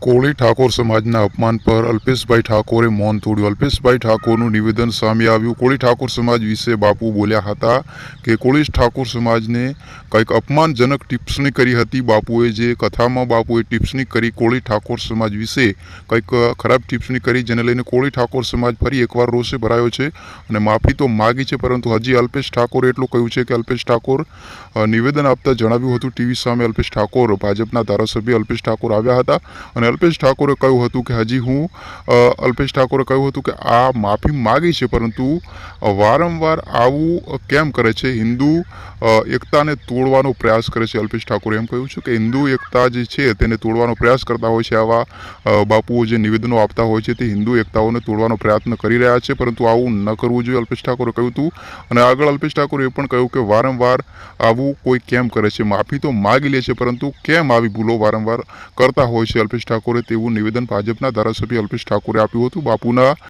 કોળી ઠાકોર સમાજના અપમાન પર અલ્પેશભાઈ ઠાકોરે મૌન તોડ્યું. અલ્પેશભાઈ ઠાકોરનું નિવેદન સામે આવ્યું. કોળી ઠાકોર સમાજ વિશે બાપુ બોલ્યા હતા કે કોળી ઠાકોર સમાજને કંઈક અપમાનજનક ટિપ્સણી કરી હતી. બાપુએ જે કથામાં બાપુએ ટિપ્સણી કરી કોળી ઠાકોર સમાજ વિશે કંઈક ખરાબ ટિપ્સણી કરી, જેને લઈને કોળી ઠાકોર સમાજ ફરી એકવાર રોષે ભરાયો છે અને માફી તો માગી છે, પરંતુ હજી અલ્પેશ ઠાકોરે એટલું કહ્યું છે કે અલ્પેશ ઠાકોર નિવેદન આપતા જણાવ્યું હતું. ટીવી સામે અલ્પેશ ઠાકોર, ભાજપના ધારાસભ્ય અલ્પેશ ઠાકોર આવ્યા હતા અને અલ્પેશ ઠાકોરે કહ્યું હતું કે, હજી, હું અલ્પેશ ઠાકોરે કહ્યું હતું કે, આ માફી માગી છે, પરંતુ વારંવાર આવું કેમ કરે છે? હિન્દુ એકતાને તોડવાનો પ્રયાસ કરે છે, અલ્પેશ ઠાકોરે એમ કહ્યું છે કે, હિન્દુ એકતા જે છે, તેને તોડવાનો પ્રયાસ કરતા હોય છે, આવા બાપુઓ જે નિવેદનો આપતા હોય છે, તે હિન્દુ એકતાઓને તોડવાનો પ્રયત્ન કરી રહ્યા છે, પરંતુ આવું ન કરવું જોઈએ, અલ્પેશ ઠાકોરે કહ્યું હતું. અને આગળ અલ્પેશ ઠાકોરે એ પણ કહ્યું કે, વારંવાર આવું કોઈ કેમ કરે છે? માફી તો માગી લે છે, પરંતુ કેમ આવી ભૂલો વારંવાર કરતા હોય છે? અલ્પેશ ઠાકોરે તેવું નિવેદન ભાજપના ધારાસભ્ય અલ્પેશ ઠાકોરે આપ્યું હતું. બાપુના